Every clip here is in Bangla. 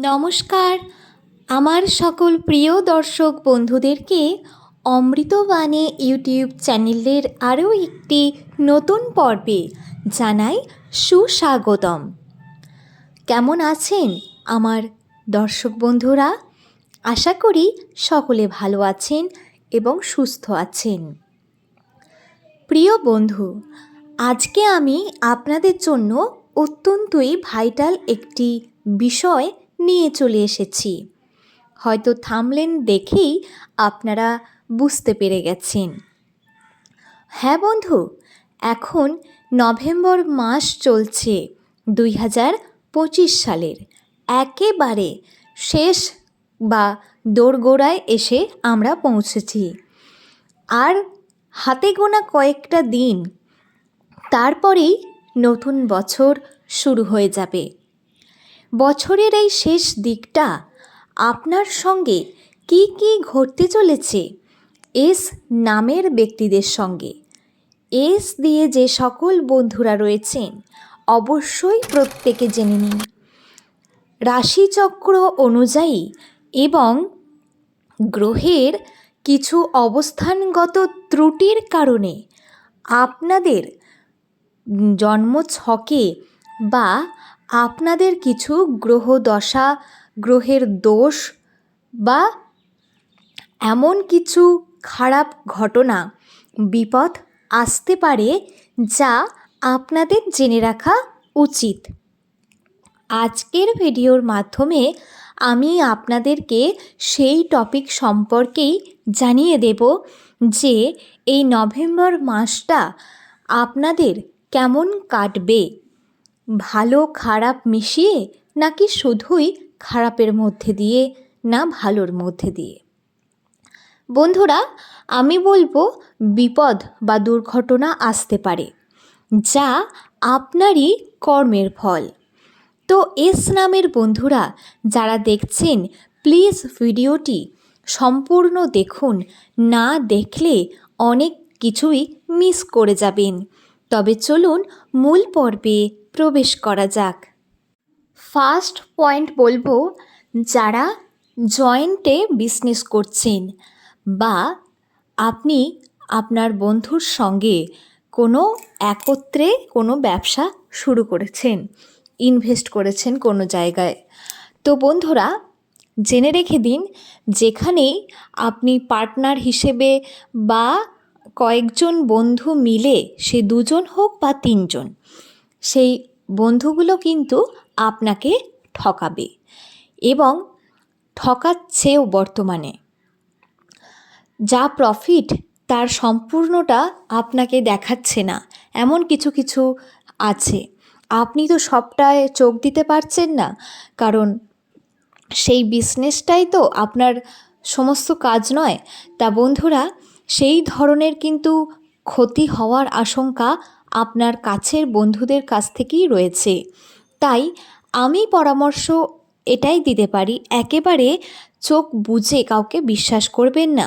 নমস্কার। আমার সকল প্রিয় দর্শক বন্ধুদেরকে অমৃতবাণী ইউটিউব চ্যানেলের আরও একটি নতুন পর্বে জানাই সুস্বাগতম। কেমন আছেন আমার দর্শক বন্ধুরা? আশা করি সকলে ভালো আছেন এবং সুস্থ আছেন। প্রিয় বন্ধু, আজকে আমি আপনাদের জন্য অত্যন্তই ভাইটাল একটি বিষয় নিয়ে চলে এসেছি। হয়তো থামলেন দেখেই আপনারা বুঝতে পেরে গেছেন। হ্যাঁ বন্ধু, এখন নভেম্বর মাস চলছে দুই হাজার পঁচিশ সালের। একেবারে শেষ বা দোরগোড়ায় এসে আমরা পৌঁছেছি। আর হাতে গোনা কয়েকটা দিন, তারপরেই নতুন বছর শুরু হয়ে যাবে। বছরের এই শেষ দিকটা আপনার সঙ্গে কি কি ঘটতে চলেছে? এস নামের ব্যক্তিদের সঙ্গে। এস দিয়ে যে সকল বন্ধুরা রয়েছেন, অবশ্যই প্রত্যেকে জেনে নিন। রাশিচক্র অনুযায়ী এবং গ্রহের কিছু অবস্থানগত ত্রুটির কারণে আপনাদের জন্মছকে বা আপনাদের কিছু গ্রহ দশা গ্রহের দোষ বা এমন কিছু খারাপ ঘটনা, বিপদ আসতে পারে যা আপনাদের জেনে রাখা উচিত। আজকের ভিডিওর মাধ্যমে আমি আপনাদেরকে সেই টপিক সম্পর্কেই জানিয়ে দেব যে এই নভেম্বর মাসটা আপনাদের কেমন কাটবে। ভালো খারাপ মিশিয়ে নাকি শুধুই খারাপের মধ্যে দিয়ে না ভালোর মধ্যে দিয়ে? বন্ধুরা, আমি বলব বিপদ বা দুর্ঘটনা আসতে পারে, যা আপনারই কর্মের ফল। তো এস নামের বন্ধুরা, যারা দেখছেন, প্লিজ ভিডিওটি সম্পূর্ণ দেখুন। না দেখলে অনেক কিছুই মিস করে যাবেন। তবে চলুন মূল পর্বে প্রবেশ করা যাক। ফার্স্ট পয়েন্ট বলব, যারা জয়েন্টে বিজনেস করছেন বা আপনি আপনার বন্ধুর সঙ্গে কোনো একত্রে কোনো ব্যবসা শুরু করেছেন, ইনভেস্ট করেছেন কোনো জায়গায়, তো বন্ধুরা, জেনে রেখে দিন, যেখানেই আপনি পার্টনার হিসেবে বা কয়েকজন বন্ধু মিলে সে দুজন হোক বা তিনজন, সেই বন্ধুগুলো কিন্তু আপনাকে ঠকাবে এবং ঠকাচ্ছেও বর্তমানে। যা প্রফিট তার সম্পূর্ণটা আপনাকে দেখাচ্ছে না। এমন কিছু কিছু আছে। আপনি তো সবটায় চোখ দিতে পারছেন না, কারণ সেই বিজনেসটাই তো আপনার সমস্ত কাজ নয়। তা বন্ধুরা সেই ধরনের কিন্তু ক্ষতি হওয়ার আশঙ্কা আপনার কাছের বন্ধুদের কাছ থেকেই রয়েছে। তাই আমি পরামর্শ এটাই দিতে পারি, একেবারে চোখ বুঝে কাউকে বিশ্বাস করবেন না,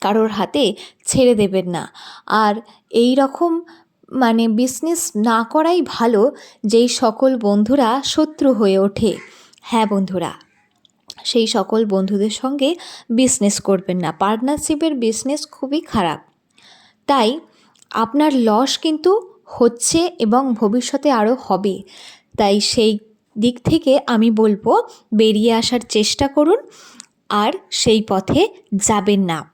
কারোর হাতে ছেড়ে দেবেন না। আর এই রকম মানে বিজনেস না করাই ভালো, যেই সকল বন্ধুরা শত্রু হয়ে ওঠে। হ্যাঁ বন্ধুরা। সেই সকল বন্ধুদের সঙ্গে বিজনেস করবেন না। পার্টনারশিপের বিজনেস খুবই খারাপ। তাই আপনার লস কিন্তু হচ্ছে এবং ভবিষ্যতে আরও হবে। তাই সেই দিক থেকে আমি বলব, বেরিয়ে আসার চেষ্টা করুন আর সেই পথে যাবেন না।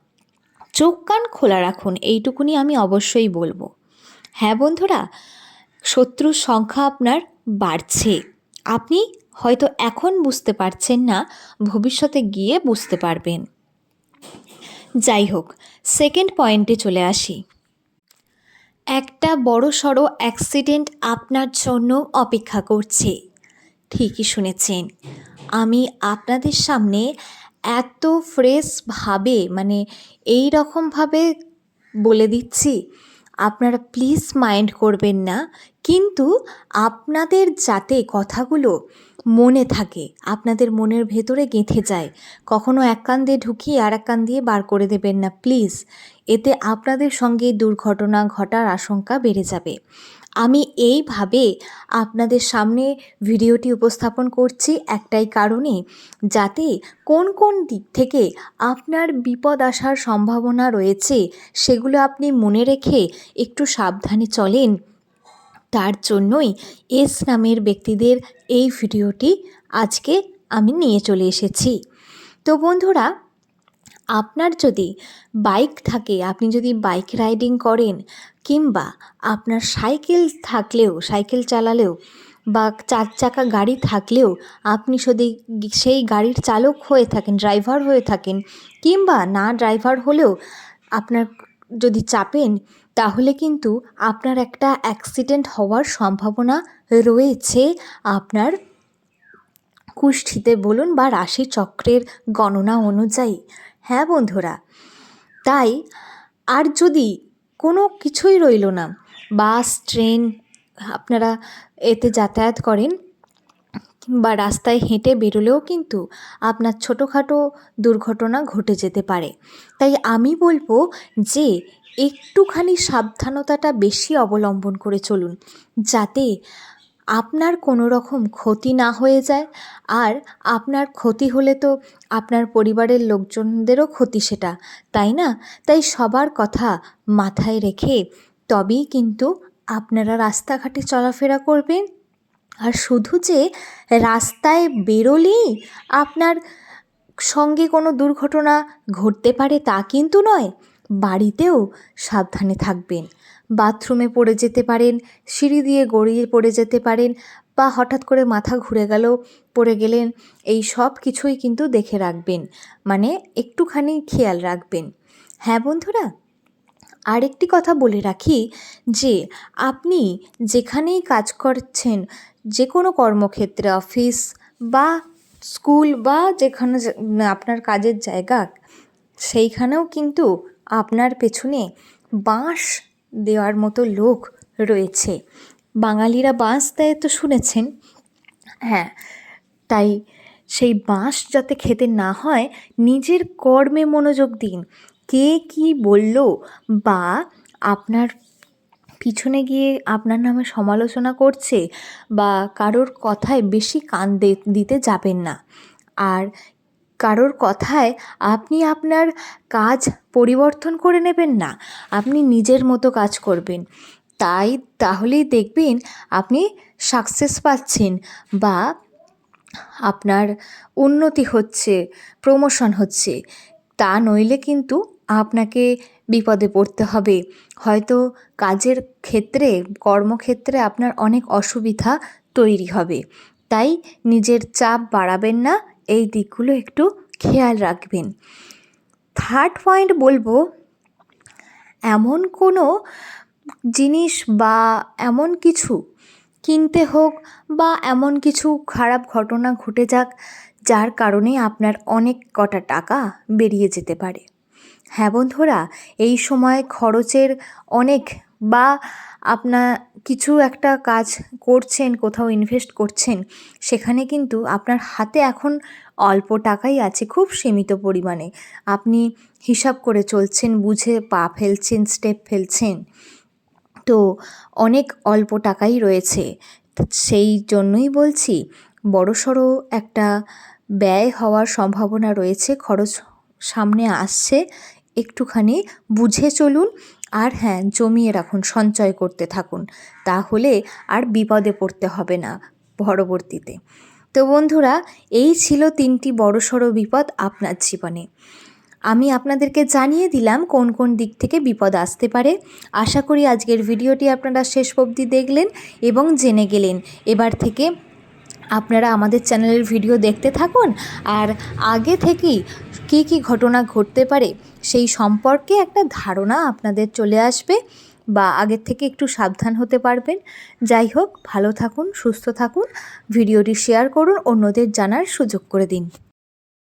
চোখ কান খোলা রাখুন, এইটুকুনি আমি অবশ্যই বলব। হ্যাঁ বন্ধুরা, শত্রুর সংখ্যা আপনার বাড়ছে। আপনি হয়তো এখন বুঝতে পারছেন না, ভবিষ্যতে গিয়ে বুঝতে পারবেন। যাই হোক সেকেন্ড পয়েন্টে চলে আসি। একটা বড় সড়ো অ্যাক্সিডেন্ট আপনার জন্য অপেক্ষা করছে। ঠিকই শুনেছেন। আমি আপনাদের সামনে এত ফ্রেশভাবে মানে এই রকমভাবে বলে দিচ্ছি আপনারা প্লিজ মাইন্ড করবেন না। কিন্তু আপনাদের যাতে কথাগুলো মনে থাকে, আপনাদের মনের ভেতরে গেঁথে যায়, কখনো এক কান দিয়ে ঢুকিয়ে আর এক কান দিয়ে বার করে দেবেন না প্লিজ এতে আপনাদের সঙ্গে দুর্ঘটনা ঘটার আশঙ্কা বেড়ে যাবে। আমি এইভাবে আপনাদের সামনে ভিডিওটি উপস্থাপন করছি একটাই কারণে, যাতে কোন কোন দিক থেকে আপনার বিপদ আসার সম্ভাবনা রয়েছে সেগুলো আপনি মনে রেখে একটু সাবধানে চলেন। তার জন্যই এস নামের ব্যক্তিদের এই ভিডিওটি আজকে আমি নিয়ে চলে এসেছি। তো বন্ধুরা আপনার যদি বাইক থাকে, আপনি যদি বাইক রাইডিং করেন কিংবা আপনার সাইকেল থাকলেও, সাইকেল চালালেও বা চার চাকা গাড়ি থাকলেও আপনি যদি সেই গাড়ির চালক হয়ে থাকেন, ড্রাইভার হয়ে থাকেন কিংবা না ড্রাইভার হলেও আপনার যদি চাপেন, তাহলে কিন্তু আপনার একটা অ্যাক্সিডেন্ট হওয়ার সম্ভাবনা রয়েছে আপনার কুষ্ঠিতে বলুন বা রাশিচক্রের গণনা অনুযায়ী। হ্যাঁ বন্ধুরা। তাই আর যদি কোনো কিছুই রইল না, বাস, ট্রেন, আপনারা এতে যাতায়াত করেন বা রাস্তায় হেঁটে বেরোলেও কিন্তু আপনার ছোটোখাটো দুর্ঘটনা ঘটে যেতে পারে। তাই আমি বলব যে একটুখানি সাবধানতাটা বেশি অবলম্বন করে চলুন, যাতে আপনার কোনো রকম ক্ষতি না হয়ে যায়, আর আপনার ক্ষতি হলে তো আপনার পরিবারের লোকজনদেরও ক্ষতি সেটা, তাই না? তাই সবার কথা মাথায় রেখে তবেই কিন্তু আপনারা রাস্তাঘাটে চলাফেরা করবেন। আর শুধু যে রাস্তায় বেরোলেই আপনার সঙ্গে কোনো দুর্ঘটনা ঘটতে পারে তা কিন্তু নয় বাড়িতেও সাবধানে থাকবেন। বাথরুমে পড়ে যেতে পারেন, সিঁড়ি দিয়ে গড়িয়ে পড়ে যেতে পারেন বা হঠাৎ করে মাথা ঘুরে গেল, পড়ে গেলেন, এই সব কিছুই কিন্তু দেখে রাখবেন। মানে একটুখানি খেয়াল রাখবেন। হ্যাঁ বন্ধুরা, আরেকটি কথা বলে রাখি যে, আপনি যেখানেই কাজ করছেন যে কোনো কর্মক্ষেত্রে, অফিস বা স্কুল বা যেখানে আপনার কাজের জায়গা, সেইখানেও কিন্তু আপনার পেছনে বাঁশ দেওয়ার মতো লোক রয়েছে। বাঙালিরা বাঁশ দেয় তো শুনেছেন। হ্যাঁ তাই সেই বাঁশ যাতে খেতে না হয়, নিজের কর্মে মনোযোগ দিন। কে কি বলল বা আপনার পিছনে গিয়ে আপনার নামে সমালোচনা করছে বা কারোর কথায় বেশি কান দিতে যাবেন না। আর কারোর কথায় আপনি আপনার কাজ পরিবর্তন করে নেবেন না, আপনি নিজের মতো কাজ করবেন। তাই তাহলেই দেখবেন আপনি সাকসেস পাচ্ছেন বা আপনার উন্নতি হচ্ছে প্রমোশন হচ্ছে। তা নইলে কিন্তু আপনাকে বিপদে পড়তে হবে। হয়তো কাজের ক্ষেত্রে, কর্মক্ষেত্রে আপনার অনেক অসুবিধা তৈরি হবে। তাই নিজের চাপ বাড়াবেন না এই দিকগুলো একটু খেয়াল রাখবেন। থার্ড পয়েন্ট বলব, এমন কোনো জিনিস বা এমন কিছু কিনতে হোক বা এমন কিছু খারাপ ঘটনা ঘটে যাক, যার কারণে আপনার অনেক কটা টাকা বেরিয়ে যেতে পারে। হ্যাঁ বন্ধুরা, এই সময় খরচের অনেক বা আপনার কিছু একটা কাজ করছেন, কোথাও ইনভেস্ট করছেন, সেখানে কিন্তু আপনার হাতে এখন অল্প টাকাই আছে, খুব সীমিত পরিমাণে। আপনি হিসাব করে চলছেন, বুঝে পা ফেলছেন স্টেপ ফেলছেন। তো অনেক অল্প টাকাই রয়েছে। সেই জন্যই বলছি, বড়সড় একটা ব্যয় হওয়ার সম্ভাবনা রয়েছে, খরচ সামনে আসছে, একটুখানি বুঝে চলুন আর হ্যাঁ জমিয়ে রাখুন, সঞ্চয় করতে থাকুন। তাহলে আর বিপদে পড়তে হবে না পরবর্তীতে। তো বন্ধুরা, এই ছিল তিনটি বড়সড় বিপদ আপনার জীবনে। আমি আপনাদেরকে জানিয়ে দিলাম কোন কোন দিক থেকে বিপদ আসতে পারে। আশা করি আজকের ভিডিওটি আপনারা শেষ অবধি দেখলেন এবং জেনে গেলেন। এবার থেকে আপনারা আমাদের চ্যানেলের ভিডিও দেখতে থাকুন আর আগে থেকেই কী কী ঘটনা ঘটতে পারে সেই সম্পর্কে একটা ধারণা আপনাদের চলে আসবে বা আগের থেকে একটু সাবধান হতে পারবেন। যাই হোক, ভালো থাকুন, সুস্থ থাকুন, ভিডিওটি শেয়ার করুন, অন্যদের জানার সুযোগ করে দিন।